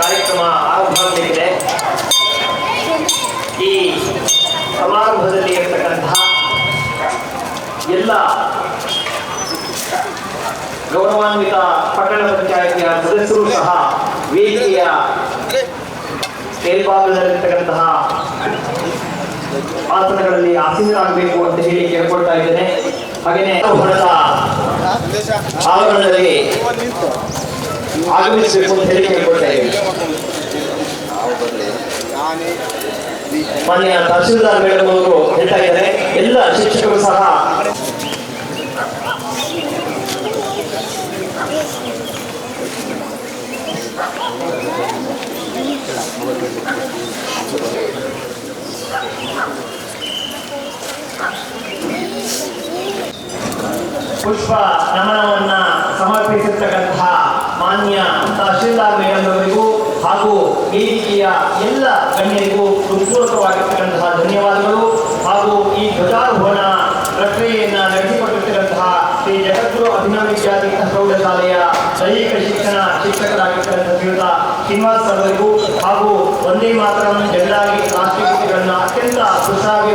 ಕಾರ್ಯಕ್ರಮ ಆರಂಭವಾಗಲಿದೆ. ಈ ಸಮಾರಂಭದಲ್ಲಿ ಇರತಕ್ಕಂತಹ ಎಲ್ಲ ಗೌರವಾನ್ವಿತ ಪಟ್ಟಣ ಪಂಚಾಯಿತಿಯ ಸದಸ್ಯರು ಸಹ ವೇದಿಕೆಯ ಮೇಲ್ಭಾಗದಲ್ಲಿರ್ತಕ್ಕಂತಹ ಆಸನಗಳಲ್ಲಿ ಆಸೀನರಾಗಬೇಕು ಅಂತ ಹೇಳಿ ಕೇಳ್ಕೊಳ್ತಾ ಇದ್ದೇನೆ. ಹಾಗೆಯೇ ಆವರಣದಲ್ಲಿ ಆಗಮಿಸಬೇಕು ಅಂತ ಹೇಳಿ ಕೇಳ್ಕೊಳ್ತಾ ಇದ್ದೇನೆ ಮಾನ್ಯ ತಹಶೀಲ್ದಾರ್ ಮೇಡಮ್ ಅವರು ಹೇಳ್ತಾ ಇದ್ದಾರೆ ಎಲ್ಲ ಶಿಕ್ಷಕರು ಸಹ ಪುಷ್ಪ ನಮನವನ್ನ ಸಮರ್ಪಿಸಿರ್ತಕ್ಕಂತಹ ಮಾನ್ಯ ತಹಶೀಲ್ದಾರ್ ಮೇಡಮ್ನವರಿಗೂ ಹಾಗೂ ವೇದಿಕೆಯ ಎಲ್ಲ ಗಣ್ಯರಿಗೂ ಹೃತ್ಪೂರ್ವಕವಾಗಿರ್ತಕ್ಕಂತಹ ಧನ್ಯವಾದಗಳು. ಹಾಗೂ ಈ ಧ್ವಜಾರೋಹಣ ಪ್ರಕ್ರಿಯೆಯನ್ನು ನಡೆಸಿಕೊಟ್ಟಿರ್ತಕ್ಕಂತಹ ಶ್ರೀ ಜಗದ್ಗುರು ಅಭಿನವ ವಿದ್ಯಾಪೀಠ ಪ್ರೌಢಶಾಲೆಯ ದೈಹಿಕ ಶಿಕ್ಷಣ ಶಿಕ್ಷಕರಾಗಿರ್ತಕ್ಕಂಥ ಶ್ರೀನಿವಾಸ್ ಅವರಿಗೂ ಹಾಗೂ ಒಂದೇ ಮಾತ್ರ ಜನರಾಗಿ ರಾಷ್ಟ್ರೀಯ ಅತ್ಯಂತ ಸುಸಾಗಿ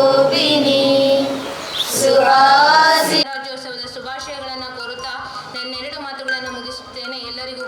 ಜನ ಎಲ್ಲರಿಗೂ